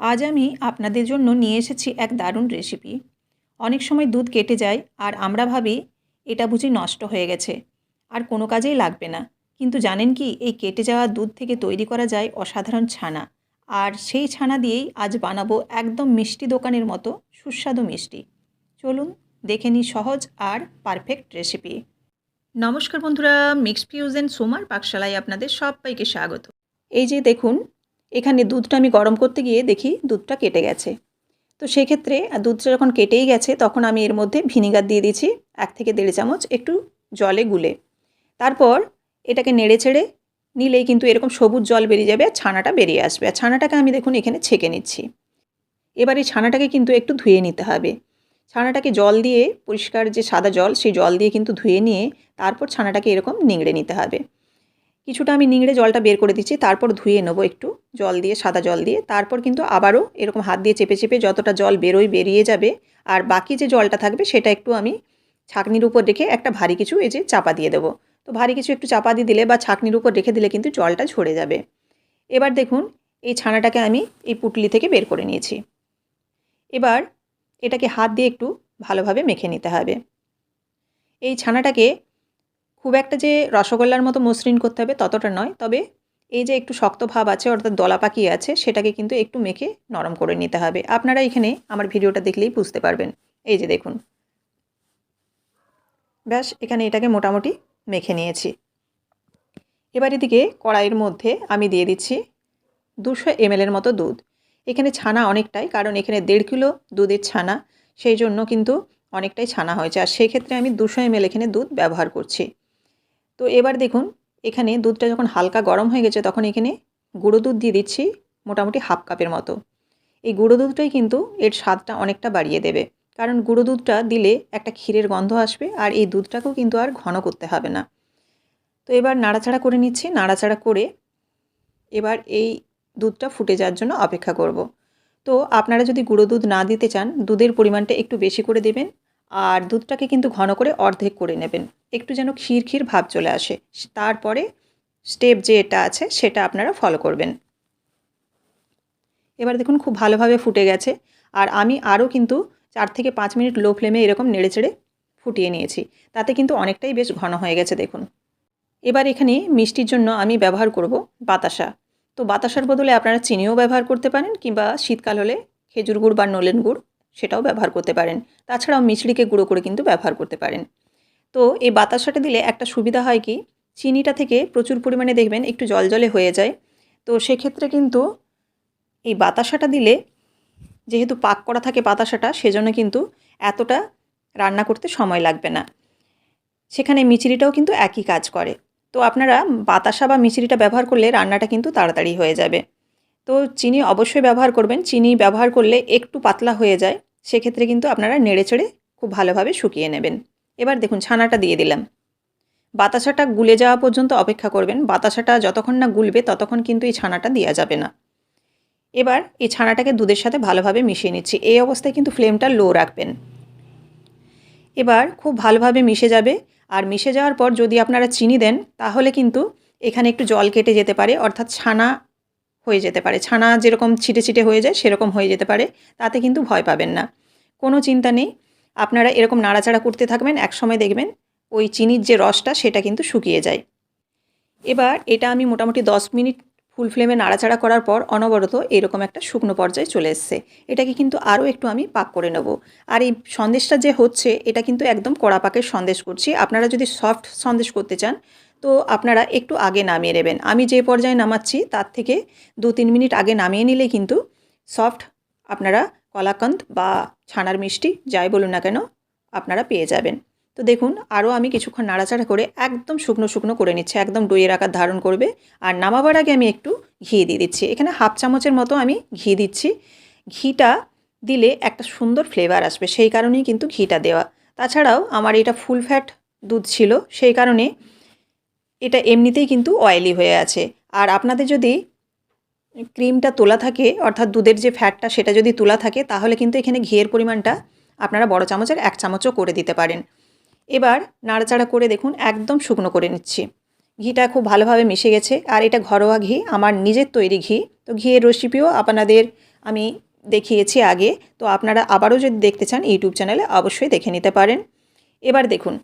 আজ আমি আপনাদের জন্য নিয়ে এসেছি এক দারুণ রেসিপি অনেক সময় দুধ কেটে যায় আর আমরা ভাবি, এটা বুঝি নষ্ট হয়ে গেছে। আর কোনো কাজেই লাগবে না। কিন্তু জানেন কি, এই কেটে যাওয়া দুধ থেকে তৈরি করা যায় অসাধারণ ছানা। আর সেই ছানা দিয়েই আজ বানাবো একদম মিষ্টি দোকানের মতো সুস্বাদু মিষ্টি। চলুন দেখে নিই সহজ আর পারফেক্ট রেসিপি নমস্কার বন্ধুরা মিক্স ফিউজেন সোমার পাকশালায় আপনাদের সবাইকে স্বাগত। এই যে দেখুন এখানে দুধটা আমি গরম করতে গিয়ে দেখি দুধটা কেটে গেছে। তো সেক্ষেত্রে দুধটা যখন কেটেই গেছে, তখন আমি এর মধ্যে ভিনিগার দিয়ে দিয়েছি, এক থেকে দেড় চামচ একটু জলে গুলে। তারপর এটাকে নেড়ে ছেড়ে নিলেই কিন্তু এরকম সবুজ জল বেরিয়ে যাবে আর ছানাটা বেরিয়ে আসবে। আর ছানাটাকে আমি দেখুন এখানে ছেঁকে নিচ্ছি। এবার এই ছানাটাকে কিন্তু একটু ধুয়ে নিতে হবে। ছানাটাকে জল দিয়ে, পরিষ্কার যে সাদা জল, সেই জল দিয়ে কিন্তু ধুয়ে নিয়ে তারপর ছানাটাকে এরকম নিংড়ে নিতে হবে। কিছুটা আমি নিংড়ে জলটা বের করে দিচ্ছি, তারপর ধুয়ে নেব একটু, জল দিয়ে, সাদা জল দিয়ে, তারপর কিন্তু আবারও এরকম হাত দিয়ে চেপে চেপে যতটা জল বেরোয় বেরিয়ে যাবে আর বাকি যে জলটা থাকবে সেটা একটু আমি ছাঁকনির উপর রেখে একটা ভারী কিছু এই যে চাপা দিয়ে দেবো। তো ভারী কিছু একটু চাপা দিয়ে দিলে বা ছাঁকনির উপর রেখে দিলে কিন্তু জলটা ঝরে যাবে। এবার দেখুন, এই ছানাটাকে আমি এই পুটলি থেকে বের করে নিয়েছি। এবার এটাকে হাত দিয়ে একটু ভালোভাবে মেখে নিতে হবে। এই ছানাটাকে খুব একটা যে রসগোল্লার মতো মসৃণ করতে হবে ততটা নয়। তবে এই যে একটু শক্ত ভাব আছে, অর্থাৎ দলা পাকিয়ে আছে, সেটাকে কিন্তু একটু মেখে নরম করে নিতে হবে। আপনারা এখানে আমার ভিডিওটা দেখলেই বুঝতে পারবেন। এই যে দেখুন। ব্যাস, এখানে এটাকে মোটামুটি মেখে নিয়েছি। এবার এদিকে কড়াইয়ের মধ্যে আমি দিয়ে দিচ্ছি দুশো এমএলের মতো দুধ। এখানে ছানা অনেকটাই, কারণ এখানে দেড় কিলো দুধের ছানা, সেই জন্য কিন্তু অনেকটাই ছানা হয়েছে। আর সেক্ষেত্রে আমি দুশো এমএল এখানে দুধ ব্যবহার করছি। তো এবার দেখুন, এখানে দুধটা যখন হালকা গরম হয়ে গেছে, তখন এখানে গুঁড়ো দুধ দিয়ে দিচ্ছি মোটামুটি হাফ কাপের মতো। এই গুঁড়ো দুধটাই কিন্তু এর স্বাদটা অনেকটা বাড়িয়ে দেবে। কারণ গুঁড়ো দুধটা দিলে একটা ক্ষীরের গন্ধ আসবে আর এই দুধটাকেও কিন্তু আর ঘন করতে হবে না। তো এবার নাড়াচাড়া করে নিচ্ছি। নাড়াচাড়া করে এবার এই দুধটা ফুটে যাওয়ার জন্য অপেক্ষা করব। তো আপনারা যদি গুঁড়ো দুধ না দিতে চান, দুধের পরিমাণটা একটু বেশি করে দেবেন আর দুধটাকে কিন্তু ঘন করে অর্ধেক করে নেবেন। একটু যেন ক্ষীর ক্ষীর ভাব চলে আসে। তারপরে স্টেপ যে এটা আছে, সেটা আপনারা ফলো করবেন। এবার দেখুন খুব ভালোভাবে ফুটে গেছে। আর আমি আরও কিন্তু চার থেকে পাঁচ মিনিট লো ফ্লেমে এরকম নেড়ে চেড়ে ফুটিয়ে নিয়েছি। তাতে কিন্তু অনেকটাই বেশ ঘন হয়ে গেছে, দেখুন। এবার এখানে মিষ্টির জন্য আমি ব্যবহার করব বাতাসা। তো বাতাসার বদলে আপনারা চিনিও ব্যবহার করতে পারেন কিংবা শীতকাল হলে খেজুর গুড় বা নলেন গুড় সেটাও ব্যবহার করতে পারেন। তাছাড়াও মিছড়িকে গুঁড়ো করে কিন্তু ব্যবহার করতে পারেন। তো এই বাতাসাটা দিলে একটা সুবিধা হয় কি? চিনিটা থেকে প্রচুর পরিমাণে দেখবেন একটু জলজলে হয়ে যায়। তো সেক্ষেত্রে কিন্তু এই বাতাসাটা দিলে যেহেতু পাক করা থাকে বাতাসাটা, সেজন্য কিন্তু এতটা রান্না করতে সময় লাগবে না। সেখানে মিচড়িটাও কিন্তু একই কাজ করে। তো আপনারা বাতাসা বা মিচড়িটা ব্যবহার করলে রান্নাটা কিন্তু তাড়াতাড়ি হয়ে যাবে। তো চিনি অবশ্যই ব্যবহার করবেন। চিনি ব্যবহার করলে একটু পাতলা হয়ে যায়। সেক্ষেত্রে কিন্তু আপনারা নেড়ে চেড়ে খুব ভালোভাবে শুকিয়ে নেবেন। এবার দেখুন, ছানাটা দিয়ে দিলাম। বাতাসাটা গুলে যাওয়া পর্যন্ত অপেক্ষা করবেন। বাতাসাটা যতক্ষণ না গুলবে, ততক্ষণ কিন্তু এই ছানাটা দেওয়া যাবে না। এবার এই ছানাটাকে দুধের সাথে ভালোভাবে মিশিয়ে নিচ্ছি। এই অবস্থায় কিন্তু ফ্লেমটা লো রাখবেন। এবার খুব ভালোভাবে মিশে যাবে। আর মিশে যাওয়ার পর যদি আপনারা চিনি দেন, তাহলে কিন্তু এখানে একটু জল কেটে যেতে পারে, অর্থাৎ ছানা হয়ে যেতে পারে। ছানা যেরকম ছিটে ছিটে হয়ে যায়, সেরকম হয়ে যেতে পারে। তাতে কিন্তু ভয় পাবেন না। কোনো চিন্তা নেই। আপনারা এরকম নাড়াচাড়া করতে থাকবেন, একসময় দেখবেন ওই চিনির যে রসটা সেটা কিন্তু শুকিয়ে যায়। এবার এটা আমি মোটামুটি দশ মিনিট ফুল ফ্লেমে নাড়াচাড়া করার পর অনবরত এরকম একটা শুকনো পর্যায়ে চলে এসছে। এটাকে কিন্তু আরও একটু আমি পাক করে নেব। আর এই সন্দেশটা যে হচ্ছে, এটা কিন্তু একদম কড়া পাকের সন্দেশ করছি। আপনারা যদি সফট সন্দেশ করতে চান, তো আপনারা একটু আগে নামিয়ে নেবেন। আমি যে পর্যায়ে নামাচ্ছি, তার থেকে দু তিন মিনিট আগে নামিয়ে নিলে কিন্তু সফট আপনারা কলাকান্ত বা ছানার মিষ্টি, যাই বলুন না কেন, আপনারা পেয়ে যাবেন। তো দেখুন, আরও আমি কিছুক্ষণ নাড়াচাড়া করে একদম শুকনো শুকনো করে নিচ্ছি, একদম দইয়ের আকার ধারণ করবে। আর নামাবার আগে আমি একটু ঘি দিয়ে দিচ্ছি। এখানে হাফ চামচের মতো আমি ঘি দিচ্ছি। ঘিটা দিলে একটা সুন্দর ফ্লেভার আসবে, সেই কারণেই কিন্তু ঘিটা দেওয়া। তাছাড়াও আমার এটা ফুল ফ্যাট দুধ ছিল, সেই কারণে এটা এমনিতেই কিন্তু অয়েলি হয়ে আছে। আর আপনাদের যদি ক্রিমটা তোলা থাকে, অর্থাৎ দুধের যে ফ্যাটটা সেটা যদি তোলা থাকে, তাহলে কিন্তু এখানে ঘিয়ের পরিমাণটা আপনারা বড় চামচের এক চামচও করে দিতে পারেন। এবার নাড়াচাড়া করে দেখুন, একদম শুকনো করে নিচ্ছি। ঘিটা খুব ভালোভাবে মিশে গেছে, আর এটা ঘরোয়া ঘি, আমার নিজের তৈরি ঘি। তো ঘিয়ের রেসিপিও আপনাদের আমি দেখিয়েছি আগে, তো আপনারা আবারও যদি দেখতে চান, ইউটিউব চ্যানেলে অবশ্যই দেখে নিতে পারেন। এবার দেখুন,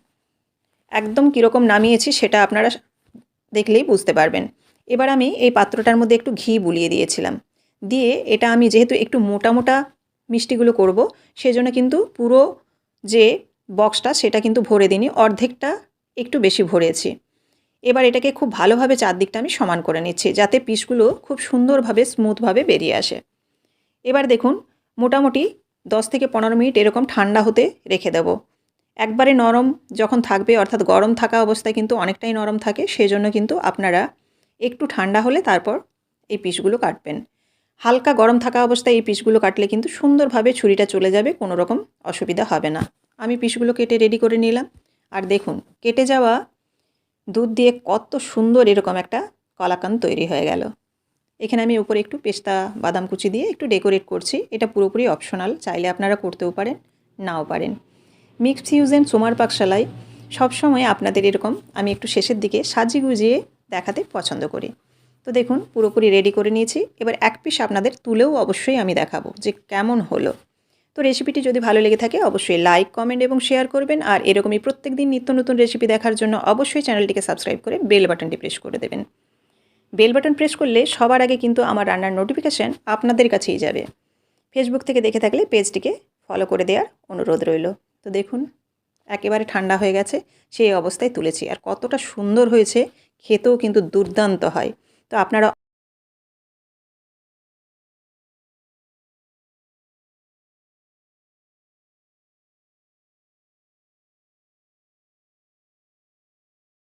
একদম কীরকম নামিয়েছি সেটা আপনারা দেখলেই বুঝতে পারবেন। এবার আমি এই পাত্রটার মধ্যে একটু ঘি বুলিয়ে দিয়েছিলাম। দিয়ে এটা আমি যেহেতু একটু মোটা মোটা মিষ্টিগুলো করব, সেজন্য কিন্তু পুরো যে বক্সটা সেটা কিন্তু ভরে দিইনি, অর্ধেকটা একটু বেশি ভরেছি। এবার এটাকে খুব ভালোভাবে চারদিকটা আমি সমান করে নিচ্ছি, যাতে পিসগুলো খুব সুন্দরভাবে, স্মুথভাবে বেরিয়ে আসে। এবার দেখুন, মোটামুটি দশ থেকে পনেরো মিনিট এরকম ঠান্ডা হতে রেখে দেবো। একবারে নরম যখন থাকবে, অর্থাৎ গরম থাকা অবস্থায় কিন্তু অনেকটাই নরম থাকে, সেজন্য কিন্তু আপনারা একটু ঠান্ডা হলে তারপর এই পিসগুলো কাটবেন। হালকা গরম থাকা অবস্থায় এই পিসগুলো কাটলে কিন্তু সুন্দরভাবে ছুরিটা চলে যাবে, কোনো রকম অসুবিধা হবে না। আমি পিসগুলো কেটে রেডি করে নিলাম। আর দেখুন, কেটে যাওয়া দুধ দিয়ে কত সুন্দর এরকম একটা কলাকান তৈরি হয়ে গেল। এখানে আমি উপরে একটু পেস্তা বাদাম কুচি দিয়ে একটু ডেকোরেট করছি। এটা পুরোপুরি অপশনাল, চাইলে আপনারা করতেও পারেন, নাও পারেন। মিক্স ফিউজেন সোমার পাকশালায় সবসময় আপনাদের এরকম, আমি একটু শেষের দিকে সাজিয়ে গুজিয়ে দেখাতে পছন্দ করি। তো দেখুন, পুরোপুরি রেডি করে নিয়েছি। এবার এক পিস আপনাদের তুলেও অবশ্যই আমি দেখাবো যে কেমন হলো। তো রেসিপিটি যদি ভালো লেগে থাকে, অবশ্যই লাইক কমেন্ট এবং শেয়ার করবেন। আর এরকমই প্রত্যেক দিন নিত্য নতুন রেসিপি দেখার জন্য অবশ্যই চ্যানেলটিকে সাবস্ক্রাইব করে বেল বাটনটি প্রেস করে দেবেন। বেল বাটন প্রেস করলে সবার আগে কিন্তু আমার রান্নার নোটিফিকেশান আপনাদের কাছেই যাবে। ফেসবুক থেকে দেখে থাকলে পেজটিকে ফলো করে দেওয়ার অনুরোধ রইল। তো দেখুন, একেবারে ঠান্ডা হয়ে গেছে, সেই অবস্থায় তুলেছি। আর কতটা সুন্দর হয়েছে খেতেও কিন্তু দুর্দান্ত হয়। তো আপনারা